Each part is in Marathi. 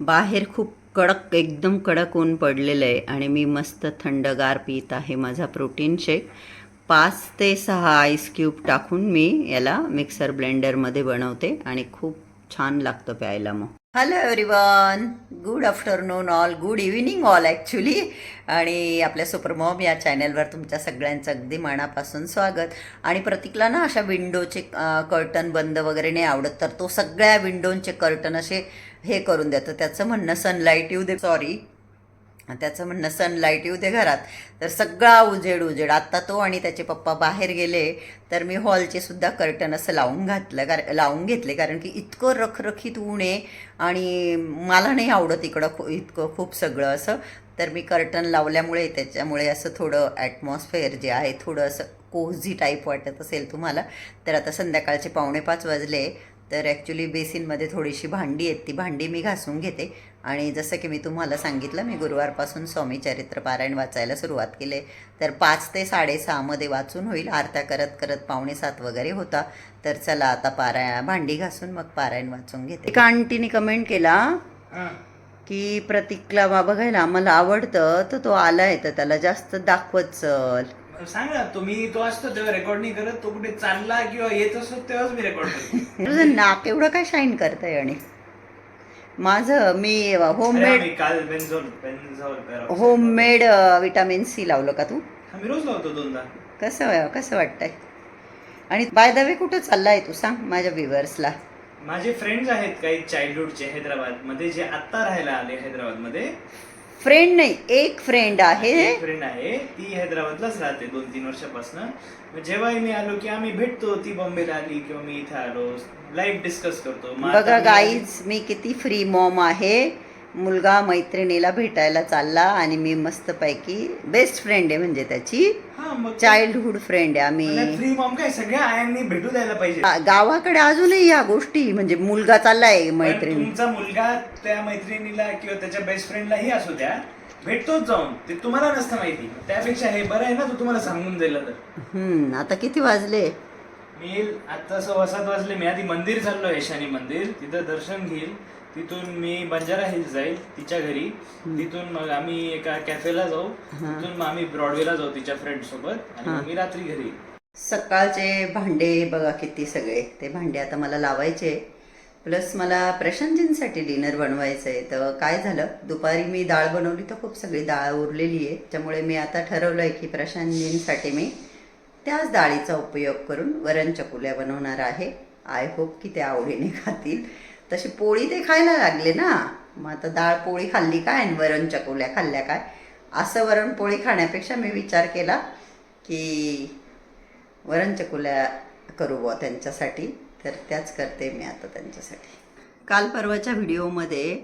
बाहेर खूप कडक एकदम कडक ऊन पडलेलं आहे आणि मी मस्त थंडगार पीत आहे माझा प्रोटीन शेक. पाच ते सहा आईस क्यूब टाकून मी याला मिक्सर ब्लेंडरमध्ये बनवते आणि खूप छान लागतं प्यायला मग. Hello everyone good afternoon all good evening all actually आणि आपल्या सुपरमॉम या चॅनलवर तुमच्या सगळ्यांचं अगदी मनापासून स्वागत. आणि प्रतीकला ना अशा विंडोचे कर्टन बंद वगैरे नाही आवडत तर तो सगळ्या विंडोंचे कर्टन असे हे करून द्या. तर त्याचं म्हणणं सनलाईट येऊ दे. सॉरी त्याचं म्हणणं सनलाईट येऊ दे घरात. तर सगळा उजेड उजेड. आत्ता तो आणि त्याचे पप्पा बाहेर गेले तर मी हॉलचे सुद्धा कर्टन असं लावून घातलं कार लावून घेतले. कारण की इतकं रखरखीत ऊन आहे आणि मला नाही आवडत इकडं खू इतकं खूप सगळं असं. तर मी कर्टन लावल्यामुळे त्याच्यामुळे असं थोडं ॲटमॉस्फेअर जे आहे थोडं असं कोझी टाईप वाटत असेल तुम्हाला. तर आता संध्याकाळचे पावणे पाच वाजले. तर ॲक्च्युली बेसिनमध्ये थोडीशी भांडी आहेत ती भांडी मी घासून घेते. आणि जसं की मी तुम्हाला सांगितलं मी गुरुवारपासून स्वामी चरित्र पारायण वाचायला सुरुवात केले. तर पाच ते साडेसहामध्ये वाचून होईल आरत्या करत करत पावणे सात वगैरे होता. तर चला आता पारायण भांडी घासून मग पारायण वाचून घेते. एका आंटीने कमेंट केला की प्रतीकला बा बघायला आम्हाला आवडतं तर तो आलाय तर त्याला जास्त दाखवत चल. सांग ना तुम्ही तो असतो तेव्हा रेकॉर्ड नाही करत तो कुठे चालला किंवा येत असतो तेव्हाच मी रेकॉर्ड करतो. तुझं नाक एवढं काय शाईन करतंय आणि? माझं मी होममेड आम्ही काल बेन्झोल होममेड विटॅमिन सी लावलं का तू? मी रोज लावतो दोनदा. कसं कसं वाटतंय? आणि बाय द वे कुठं चाललाय तू सांग माझ्या व्ह्युअर्सला माझे फ्रेंड्स आहेत काही चाइल्डहुडचे हैदराबादमध्ये जे आता राहायला आले हैदराबादमध्ये फ्रेंड नाही एक फ्रेंड आहे. फ्रेंड आहे. ती हैदराबादलाच राहते दोन तीन वर्षापासून. जेव्हाही मी आलो की आम्ही भेटतो ती बॉम्बेला आली किंवा मी इथे आलो. लाईफ डिस्कस करतो. बघा गाईज मी किती फ्री मॉम आहे. मुलगा मैत्रिणीला भेटायला चालला आणि मी मस्तपैकी बेस्ट फ्रेंड आहे म्हणजे त्याची. चाइल्डहुड फ्रेंड आहे आम्ही. फ्री मॉम काय सगळ्या आयांनी भेटू द्यायला पाहिजे. गावाकडे अजूनही या गोष्टी म्हणजे मुलगा चाललाय मैत्रिणी. तुमचा मुलगा त्या मैत्रिणीला किंवा त्याच्या बेस्ट फ्रेंडलाही असू द्या भेटतोच जाऊन. ते तुम्हाला नसतं माहिती. त्यापेक्षा हे बरं आहे ना तो तुम्हाला सांगून दिलं तर हम्म आता किती वाजले? मी आता सव्वा सात वाजले मी आधी मंदिर चाललो यशानी मंदिर. तिथं दर्शन घेईल. तिथून मी बंजारा हिल्स जाईल तिच्या घरी. तिथून मग आम्ही एका कॅफेला जाऊ. तिथून मग आम्ही ब्रॉडवेला जाऊ तिच्या फ्रेंड सोबत आणि मग मी रात्री घरी येईल. सकाळचे भांडे बघा किती सगळे. ते भांडे आता मला लावायचे. प्लस मला प्रशांतजींसाठी डिनर बनवायचं आहे तर काय झालं? दुपारी मी डाळ बनवली तर खूप सगळी डाळ उरलेली आहे. त्यामुळे मी आता ठरवलं आहे की प्रशांतजींसाठी मी त्याच डाळीचा उपयोग करून वरण चकुल्या बनवणार आहे. आय होप की ते आवडीने खातील. तशी पोळी ते खायला लागले ना. मग आता डाळ पोळी खाल्ली काय आणि वरण चकुल्या खाल्ल्या काय? असं वरण पोळी खाण्यापेक्षा मी विचार केला की वरण चकुल्या करू बुवा त्यांच्यासाठी. तर त्याच करते मी आता त्यांच्यासाठी. काल परवाच्या व्हिडिओमध्ये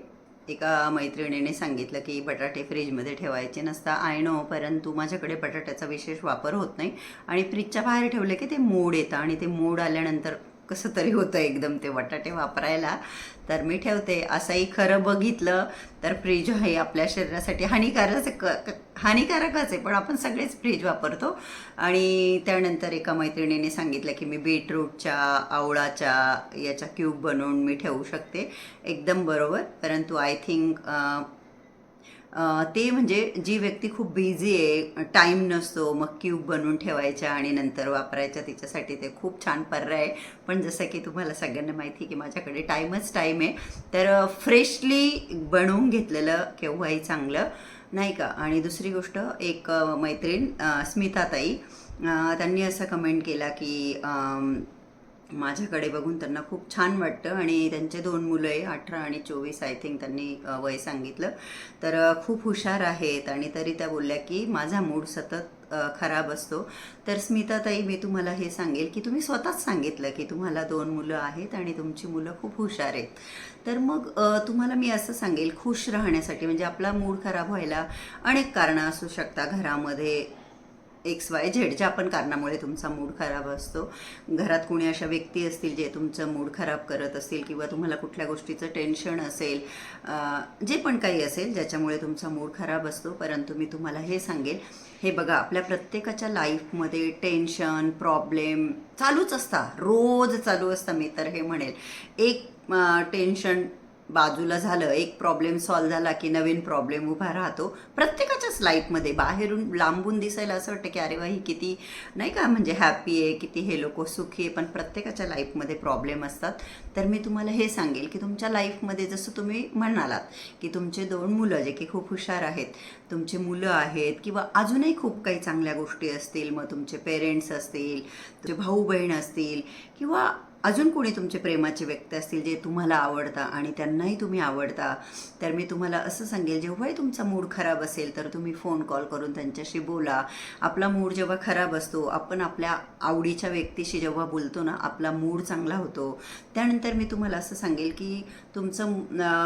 एका मैत्रिणीने सांगितलं की बटाटे फ्रीजमध्ये ठेवायचे नसता आय नो परंतु माझ्याकडे बटाट्याचा विशेष वापर होत नाही. आणि फ्रीजच्या बाहेर ठेवले की ते मोड येतं आणि ते मोड आल्यानंतर कसं तरी होतं एकदम ते बटाटे वापरायला. तर मी ठेवते. असंही खरं बघितलं तर फ्रीज हे आपल्या शरीरासाठी. हानिकारक क- हानिकारकच आहे पण आपण सगळेच फ्रीज वापरतो. आणि त्यानंतर एका मैत्रिणीने सांगितलं की मी बीटरूटच्या आवळाच्या याच्या क्यूब बनवून मी ठेवू शकते. एकदम बरोबर. परंतु आय थिंक ते म्हणजे जी व्यक्ती खूप बिझी आहे टाईम नसतो मग क्यूब बनवून ठेवायच्या आणि नंतर वापरायच्या तिच्यासाठी ते खूप छान पर्याय आहे. पण जसं की तुम्हाला सगळ्यांना माहिती आहे की माझ्याकडे टाईमच टाईम आहे. तर फ्रेशली बनवून घेतलेलं केव्हाही चांगलं नाही का? आणि दुसरी गोष्ट एक मैत्रीण स्मिताताई त्यांनी असं कमेंट केला की माझ्याकडे बघून त्यांना खूप छान वाटतं आणि त्यांचे दोन मुलं आहे अठरा आणि चोवीस आय थिंक त्यांनी वय सांगितलं. तर खूप हुशार आहेत आणि तरी त्या बोलल्या की माझा मूड सतत खराब असतो. तर स्मिताताई मी तुम्हाला हे सांगेल की तुम्ही स्वतःच सांगितलं की तुम्हाला दोन मुलं आहेत आणि तुमची मुलं खूप हुशार आहेत. तर मग तुम्हाला मी असं सांगेल खुश राहण्यासाठी म्हणजे आपला मूड खराब व्हायला अनेक कारणं असू शकतात घरामध्ये. एक्स वाय झेड ज्या पण कारणामुळे तुमचा मूड खराब असतो. घरात कोणी अशा व्यक्ती असतील जे तुमचं मूड खराब करत असतील किंवा तुम्हाला कुठल्या गोष्टीचं टेन्शन असेल जे पण काही असेल ज्याच्यामुळे तुमचा मूड खराब असतो. परंतु मी तुम्हाला हे सांगेल हे बघा आपल्या प्रत्येकाच्या लाईफमध्ये टेन्शन प्रॉब्लेम चालूच असतात. रोज चालू असतं मी तर हे म्हणेल. एक टेन्शन बाजूला झालं एक प्रॉब्लेम सॉल्व्ह झाला की नवीन प्रॉब्लेम उभा राहतो. प्रत्येकाच्याच लाईफमध्ये बाहेरून लांबून दिसायला असं वाटतं की अरे वा ही किती नाही का म्हणजे हॅपी आहे किती हे लोक सुखी आहे पण प्रत्येकाच्या लाईफमध्ये प्रॉब्लेम असतात. तर मी तुम्हाला हे सांगेल की तुमच्या लाईफमध्ये जसं तुम्ही म्हणालात की तुमचे दोन मुलं जे की खूप हुशार आहेत तुमचे मुलं आहेत किंवा अजूनही खूप काही चांगल्या गोष्टी असतील मग तुमचे पेरेंट्स असतील तुमचे भाऊ बहीण असतील किंवा अजून कोणी तुमचे प्रेमाचे व्यक्ती असतील जे तुम्हाला आवडता आणि त्यांनाही तुम्ही आवडता तर मी तुम्हाला असं सांगेल जेव्हाही तुमचा मूड खराब असेल तर तुम्ही फोन कॉल करून त्यांच्याशी बोला. आपला मूड जेव्हा खराब असतो आपण आपल्या आवडीच्या व्यक्तीशी जेव्हा बोलतो ना आपला मूड चांगला होतो. त्यानंतर मी तुम्हाला असं सांगेल की तुमचं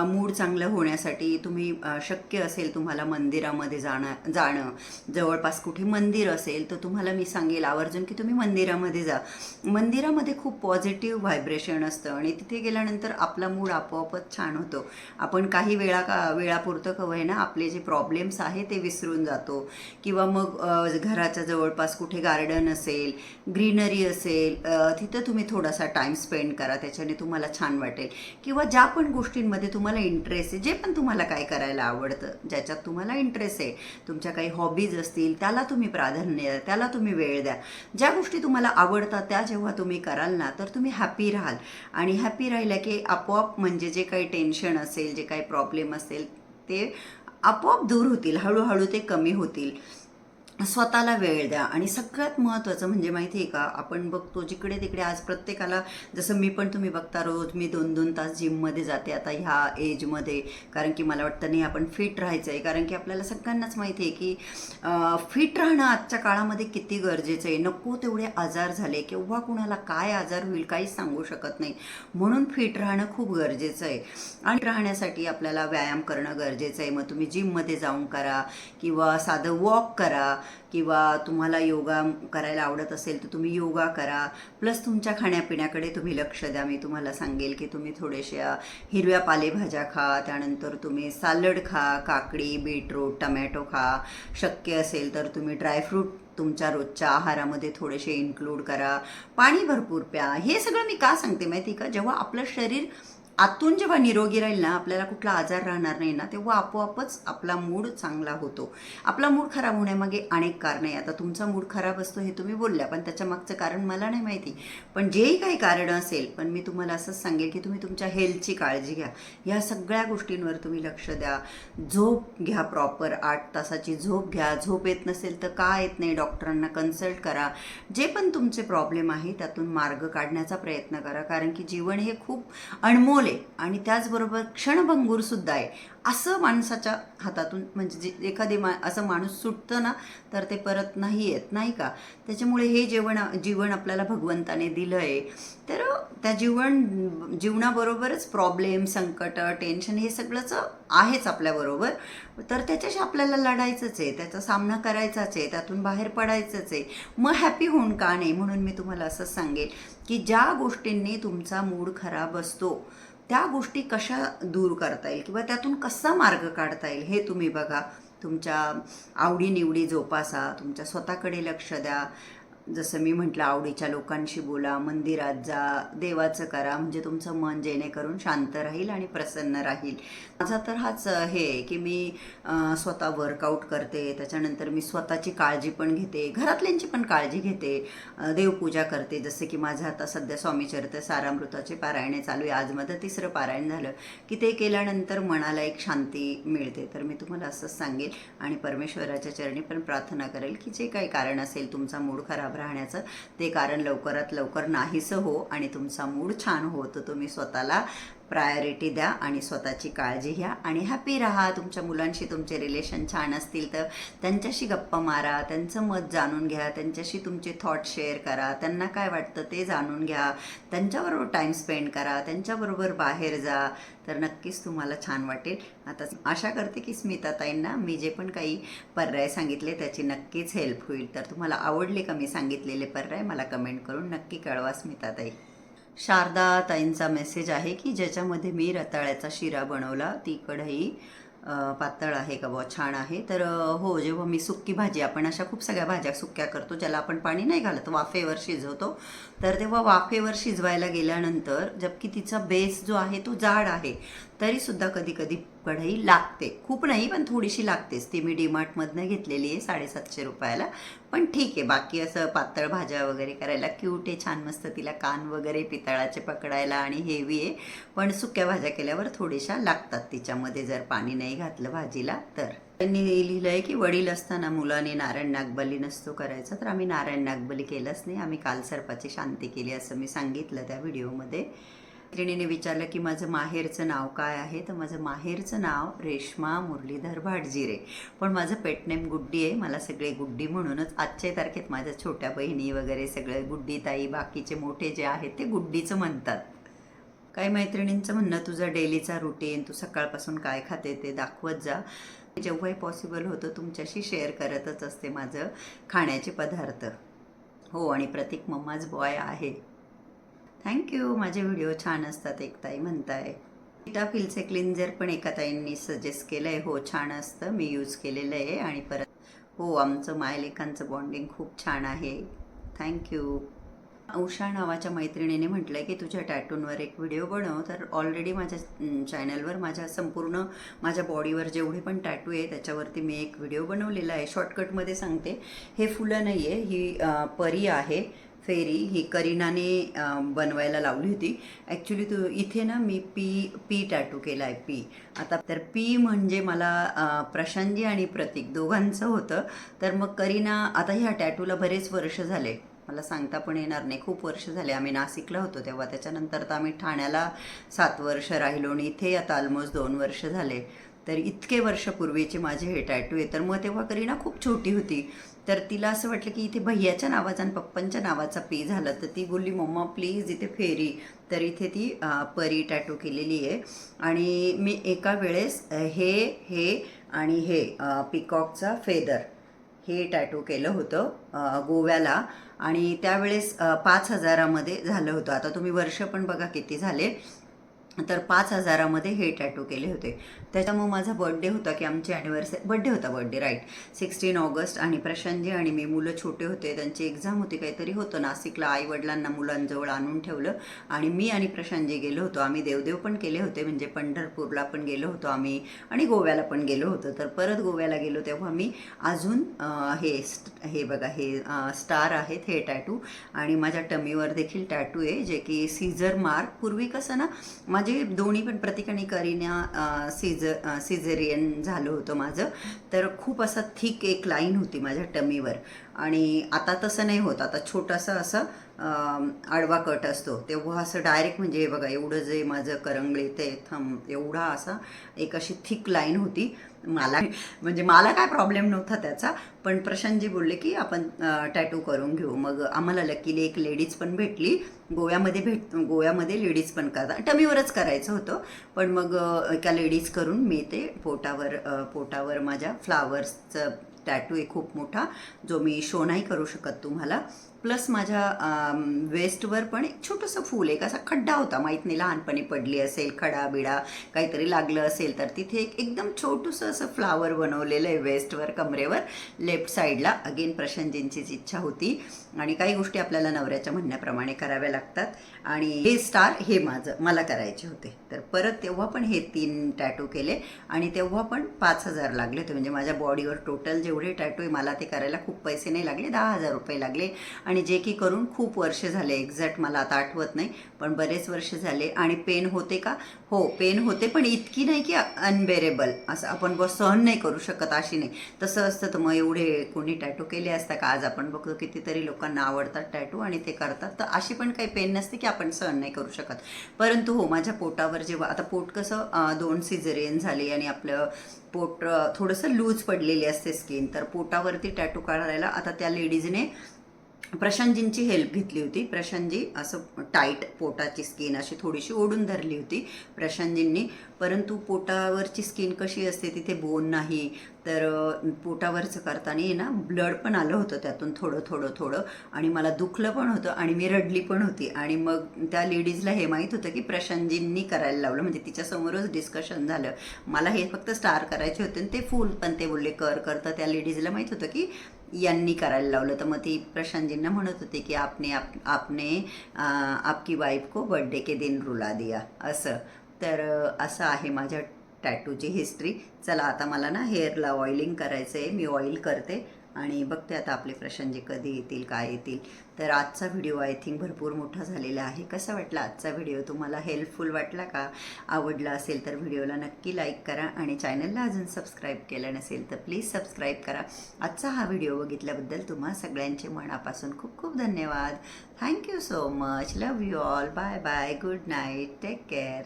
मूड चांगलं होण्यासाठी तुम्ही शक्य असेल तुम्हाला मंदिरामध्ये जाणं जाणं. जवळपास कुठे मंदिर असेल तर तुम्हाला मी सांगेल आवर्जून की तुम्ही मंदिरामध्ये जा. मंदिरामध्ये खूप पॉझिटिव्ह व्हायब्रेशन असतं आणि तिथे गेल्यानंतर आपला मूड आपोआपच छान होतो. आपण काही वेळा का वेळापुरतं का ना आपले जे प्रॉब्लेम्स आहे ते विसरून जातो. किंवा मग घराच्या जवळपास कुठे गार्डन असेल ग्रीनरी असेल तिथं तुम्ही थोडासा टाईम स्पेंड करा त्याच्याने तुम्हाला छान वाटेल. किंवा ज्या पण गोष्टींमध्ये तुम्हाला इंटरेस्ट आहे जे पण तुम्हाला काय करायला आवडतं ज्याच्यात तुम्हाला इंटरेस्ट आहे तुमच्या काही हॉबीज असतील त्याला तुम्ही प्राधान्य द्या त्याला तुम्ही वेळ द्या. ज्या गोष्टी तुम्हाला आवडतात त्या जेव्हा तुम्ही कराल ना तर तुम्ही हॅपी राहाल. आणि हॅपी राहिल्या की आपोआप म्हणजे जे काही टेन्शन असेल जे काही प्रॉब्लेम असेल ते आपोआप दूर होतील. हळूहळू ते कमी होतील. स्वतःला वेळ द्या. आणि सगळ्यात महत्त्वाचं म्हणजे माहिती आहे का आपण बघतो जिकडे तिकडे आज प्रत्येकाला जसं मी पण तुम्ही बघता रोज मी दोन दोन तास जिममध्ये जाते आता ह्या एजमध्ये. कारण की मला वाटतं नाही आपण फिट राहायचं आहे कारण की आपल्याला सगळ्यांनाच माहिती आहे की फिट राहणं आजच्या काळामध्ये किती गरजेचं आहे नको तेवढे आजार झाले केव्हा कुणाला काय आजार होईल काहीच सांगू शकत नाही. म्हणून फिट राहणं खूप गरजेचं आहे आणि राहण्यासाठी आपल्याला व्यायाम करणं गरजेचं आहे मग तुम्ही जिममध्ये जाऊन करा किंवा साधं वॉक करा. किंवा तुम्हाला योगा करायला आवडत असेल तर तुम्ही योगा करा. प्लस तुमच्या खाण्यापिण्याकडे तुम्ही लक्ष द्या. मी तुम्हाला सांगेल की तुम्ही थोड्याशा हिरव्या पालेभाज्या खा त्यानंतर तुम्ही सालड खा काकडी बीटरूट टमॅटो खा. शक्य असेल तर तुम्ही ड्रायफ्रूट तुमच्या रोजच्या आहारामध्ये थोडेसे इन्क्लूड करा. पाणी भरपूर प्या. हे सगळं मी का सांगते माहिती का? जेव्हा आपलं शरीर आतून जेव्हा निरोगी राहील ना आपल्याला कुठला आजार राहणार नाही ना तेव्हा आपोआपच आपला मूड चांगला होतो. आपला मूड खराब होण्यामागे अनेक कारण आहे आता तुमचा मूड खराब असतो हे तुम्ही बोलल्या पण त्याच्या मागचं कारण मला नाही माहिती. पण जेही काही कारण असेल पण मी तुम्हाला असंच सांगेल की तुम्ही तुमच्या हेल्थची काळजी घ्या. ह्या सगळ्या गोष्टींवर तुम्ही लक्ष द्या. झोप घ्या प्रॉपर आठ तासाची झोप घ्या. झोप येत नसेल तर का येत नाही? डॉक्टरांना कन्सल्ट करा. जे पण तुमचे प्रॉब्लेम आहे त्यातून मार्ग काढण्याचा प्रयत्न करा. कारण की जीवन हे खूप अनमोल आहे आणि त्याचबरोबर क्षणभंगूरसुद्धा आहे. असं माणसाच्या हातातून म्हणजे जे एखादी मा असं माणूस सुटतं ना तर ते परत नाही येत नाही का? त्याच्यामुळे हे जेवण जीवन आपल्याला भगवंताने दिलं आहे तर त्या जीवन जीवनाबरोबरच प्रॉब्लेम संकट टेन्शन हे सगळंच आहेच आपल्याबरोबर. तर त्याच्याशी आपल्याला लढायचंच आहे. त्याचा सामना करायचाच आहे. त्यातून बाहेर पडायचंच आहे. मग हॅपी होऊन का नाही? म्हणून मी तुम्हाला असं सांगेल की ज्या गोष्टींनी तुमचा मूड खराब असतो त्या गोष्टी कशा दूर करता येईल किंवा त्यातून कसा मार्ग काढता येईल हे तुम्ही बघा. तुमच्या आवडीनिवडी जोपासा तुमच्या स्वतःकडे लक्ष द्या. जसं मी म्हटलं आवडीच्या लोकांशी बोला मंदिरात जा देवाचं करा म्हणजे तुमचं मन जेणेकरून शांत राहील आणि प्रसन्न राहील. माझा तर हाच हे आहे की मी स्वतः वर्कआउट करते त्याच्यानंतर मी स्वतःची काळजी पण घेते घरातल्यांची पण काळजी घेते देवपूजा करते. जसं की माझं आता सध्या स्वामीचरित सारामृताचे पारायणे चालू आहे. आज माझं तिसरं पारायण झालं की ते केल्यानंतर मनाला एक शांती मिळते. तर मी तुम्हाला असंच सांगेल आणि परमेश्वराच्या चरणी पण प्रार्थना करेल की जे काही कारण असेल तुमचा मूड खराब राहण्याचं. ते कारण लवकरात लवकर नाहीसं हो आणि तुमचा मूड छान हो तर तुम्ही स्वतःला प्रायोरिटी द्या आणि स्वतःची काळजी घ्या आणि हॅपी राहा. तुमच्या मुलांशी तुमचे रिलेशन छान असतील तर त्यांच्याशी गप्पा मारा त्यांचं मत जाणून घ्या त्यांच्याशी तुमचे थॉट शेअर करा त्यांना काय वाटतं ते जाणून घ्या. त्यांच्याबरोबर टाईम स्पेंड करा त्यांच्याबरोबर बाहेर जा. तर नक्कीच तुम्हाला छान वाटेल. आता आशा करते की स्मिताताईंना मी जे पण काही पर्याय सांगितले त्याची नक्कीच हेल्प होईल. तर तुम्हाला आवडले का मी सांगितलेले पर्याय मला कमेंट करून नक्की कळवा स्मिताताई शारदा ताईंचा मेसेज आहे की ज्याच्यामध्ये मी रताळ्याचा शिरा बनवला ती कढई पातळ आहे का बुवा? छान आहे. तर हो जेव्हा मी सुक्की भाजी आपण अशा खूप सगळ्या भाज्या सुक्या करतो ज्याला आपण पाणी नाही घालत वाफेवर शिजवतो तर तेव्हा वाफेवर शिजवायला गेल्यानंतर जबकी तिचा बेस जो आहे तो जाड आहे. तरीसुद्धा कधी कधी कढई लागते. खूप नाही पण थोडीशी लागतेच. ती मी डीमार्टमधनं घेतलेली आहे साडेसातशे रुपयाला. पण ठीक आहे बाकी असं पातळ भाज्या वगैरे करायला क्यूट आहे छान मस्त तिला कान वगैरे पितळाचे पकडायला आणि हेवी आहे. पण सुक्या भाज्या केल्यावर थोड्याशा लागतात तिच्यामध्ये जर पाणी नाही घातलं भाजीला तर. त्यांनी लिहिलं आहे की वडील असताना मुलाने नारायण नागबली नसतो करायचा तर आम्ही नारायण नागबली केलंच नाही. आम्ही काल सर्पाची शांती केली असं मी सांगितलं त्या व्हिडिओमध्ये. मैत्रिणीने विचारलं की माझं माहेरचं नाव काय आहे? तर माझं माहेरचं नाव रेश्मा मुरलीधर भाटजिरे पण माझं पेटनेम गुड्डी आहे. मला सगळे गुड्डी म्हणूनच आजच्या तारखेत माझ्या छोट्या बहिणी वगैरे सगळे गुड्डी ताई बाकीचे मोठे जे आहेत ते गुड्डीचं म्हणतात. काही मैत्रिणींचं म्हणणं तुझा डेलीचा रुटीन तू सकाळपासून काय खाते ते दाखवत जा. जेव्हाही पॉसिबल होतं तुमच्याशी शेअर करतच असते माझं खाण्याचे पदार्थ. हो आणि प्रतीक मम्माज बॉय आहे. थँक्यू माझे व्हिडिओ छान असतात एक ताई म्हणताय. फिलचे क्लिन्झर पण एका ताईंनी सजेस्ट केलं आहे हो छान असतं. मी यूज केलेलं आहे आणि परत हो आमचं मायलेखांचं बॉन्डिंग खूप छान आहे. थँक्यू उषा नावाच्या मैत्रिणीने म्हटलं की तुझ्या टॅटूनवर एक व्हिडिओ बनव. तर ऑलरेडी माझ्या चॅनलवर माझ्या संपूर्ण माझ्या बॉडीवर जेवढे पण टॅटू आहे त्याच्यावरती मी एक व्हिडिओ बनवलेला आहे. शॉर्टकटमध्ये सांगते. हे फुलं नाही आहे ही परी आहे. फेरी ही करीनाने बनवायला लावली होती. ॲक्च्युली तू इथे ना मी पी पी टॅटू केला आहे पी. आता तर पी म्हणजे मला अं, प्रशांतजी आणि प्रतीक दोघांचं होतं. तर मग करीना आता ह्या टॅटूला बरेच वर्ष झाले. मला सांगता पण येणार नाही. खूप वर्ष झाले. आम्ही नाशिकला होतो तेव्हा. त्याच्यानंतर तर आम्ही ठाण्याला सात वर्ष राहिलो आणि इथे आता ऑलमोस्ट दोन वर्ष झाले. तर इतके वर्षपूर्वीचे माझे हे टॅटू आहे. तर मग तेव्हा करीना खूप छोटी होती. तर तिला असं वाटलं की इथे भैयाच्या नावाचा आणि पप्पांच्या नावाचा पी झालं. तर ती बोलली मम्मा प्लीज इथे फेरी. तर इथे ती परी टॅटू केलेली आहे. आणि मी एका वेळेस हे हे आणि हे पिकॉकचा फेदर हे टॅटू केलं होतं गोव्याला. आणि त्यावेळेस पाच हजारामध्ये झालं होतं. आता तुम्ही वर्ष पण बघा किती झाले. तर पाच हजारामध्ये हे टॅटू केले होते. त्याच्यामुळे माझा बर्थडे होता की आमची ॲनिव्हर्सरी बर्थडे होता बर्थडे राईट सिक्स्टीन ऑगस्ट आणि प्रशांतजी आणि मी मुलं छोटे होते. त्यांची एक्झाम होती काहीतरी होतं. नाशिकला आईवडिलांना मुलांजवळ आणून ठेवलं आणि मी आणि प्रशांतजी गेलो होतो. आम्ही देवदेव पण केले होते म्हणजे पंढरपूरला पण गेलो होतो आम्ही आणि गोव्याला पण गेलो होतो. तर परत गोव्याला गेलो तेव्हा मी अजून हे स्ट- हे बघा हे स्टार आहेत हे टॅटू आणि माझ्या टमीवर देखील टॅटू आहे जे की सीझर मार्क पूर्वी कसं ना माझे दोन्ही पण प्रतीक करीना सीझर सिझेरियन झालं होतं माझं. तर खूप असं थिक एक लाईन होती माझ्या टमीवर. आणि आता तसं नाही होत. आता छोटासा असं आडवा कट असतो. तेव्हा असं डायरेक्ट म्हणजे बघा एवढं जे माझं करंगळे ते थम एवढा असा एक अशी थिक लाईन होती. मला म्हणजे मला काय प्रॉब्लेम नव्हता त्याचा. पण प्रशांतजी बोलले की आपण टॅटू करून घेऊ. मग आम्हाला लकीली एक लेडीज पण भेटली. गोव्यामध्ये भेट गोव्यामध्ये लेडीज पण करतात टमीवरच करायचं होतं. पण मग एका लेडीज करून मी ते पोटावर पोटावर माझ्या फ्लावर्सचं टॅटू आहे खूप मोठा जो मी शो नाही करू शकत तुम्हाला. प्लस माझ्या वेस्टवर पण एक छोटंसं फूल एक असा खड्डा होता. माहीत नाही लहानपणी पडली असेल खडा बिडा काहीतरी लागलं असेल तर तिथे एक एकदम छोटंसं असं फ्लावर बनवलेलं आहे वेस्टवर कमरेवर. लेफ्ट साईडला अगेन प्रशांतजींचीच इच्छा होती. आणि काही गोष्टी आपल्याला नवऱ्याच्या म्हणण्याप्रमाणे कराव्या लागतात. आणि हे स्टार हे माझं मला करायचे होते. तर परत तेव्हा पण हे तीन टॅटू केले. आणि तेव्हा पण पाच हजार लागले होते. म्हणजे माझ्या बॉडीवर टोटल जेवढे टॅटू आहे मला ते करायला खूप पैसे नाही लागले. दहा हजार रुपये लागले. आणि जे की करून खूप वर्ष झाले एक्झॅक्ट मला आता आठवत नाही पण बरेच वर्ष झाले. आणि पेन होते का? हो पेन होते पण इतकी नाही की अनबेरेबल. असं आपण ब सहन नाही करू शकत अशी नाही. तसं असतं तर मग एवढे कोणी टॅटू केले असता का? आज आपण बघतो कितीतरी लोकांना आवडतात टॅटू आणि ते करतात. तर अशी पण काही पेन नसते की आपण सहन नाही करू शकत. परंतु हो माझ्या पोटावर जेव्हा आता पोट कसं दोन सिझेरियन झाले आणि आपलं पोट थोडंसं लूज पडलेली असते स्किन तर पोटावरती टॅटू काढायला आता त्या लेडीजने प्रशांतजींची हेल्प घेतली होती. प्रशांतजी असं टाईट पोटाची स्किन अशी थोडीशी ओढून धरली होती प्रशांतजींनी. परंतु पोटावरची स्किन कशी असते तिथे बोन नाही. तर पोटावरचं करताना ना ब्लड पण आलं होतं त्यातून थोडं थोडं थोडं. आणि मला दुखलं पण होतं आणि मी रडली पण होती. आणि मग त्या लेडीजला हे माहीत होतं की प्रशांतजींनी करायला लावलं. म्हणजे तिच्यासमोरच डिस्कशन झालं. मला हे फक्त स्टार करायचे होते आणि ते फुल पण ते बोलले कर कर. तर त्या लेडीजला माहीत होतं की यांनी करायला लावलं. तर मग ती प्रशांतजींना म्हणत होती की आपने आप आपने आपकी वाईफ को बर्थडे के दिन रुला दिया. असं. तर असं आहे माझ्या टॅटूची हिस्ट्री चला आता मला ना हेअरला ऑइलिंग करायचं आहे मी ऑइल करते. आणि बघते आता आपले प्रशांतजी कधी येतील काय येतील. तर आजचा व्हिडिओ आय थिंक भरपूर मोठा झालेला आहे. कसा वाटला आजचा व्हिडिओ? तुम्हाला हेल्पफुल वाटला का? आवडला असेल तर व्हिडिओला नक्की लाईक करा आणि चॅनलला अजून सबस्क्राईब केलं नसेल तर प्लीज सबस्क्राईब करा. आजचा हा व्हिडिओ बघितल्याबद्दल तुम्हा सगळ्यांचे मनापासून खूप खूप धन्यवाद. Thank you so much. Love you all. Bye bye. Good night. Take care.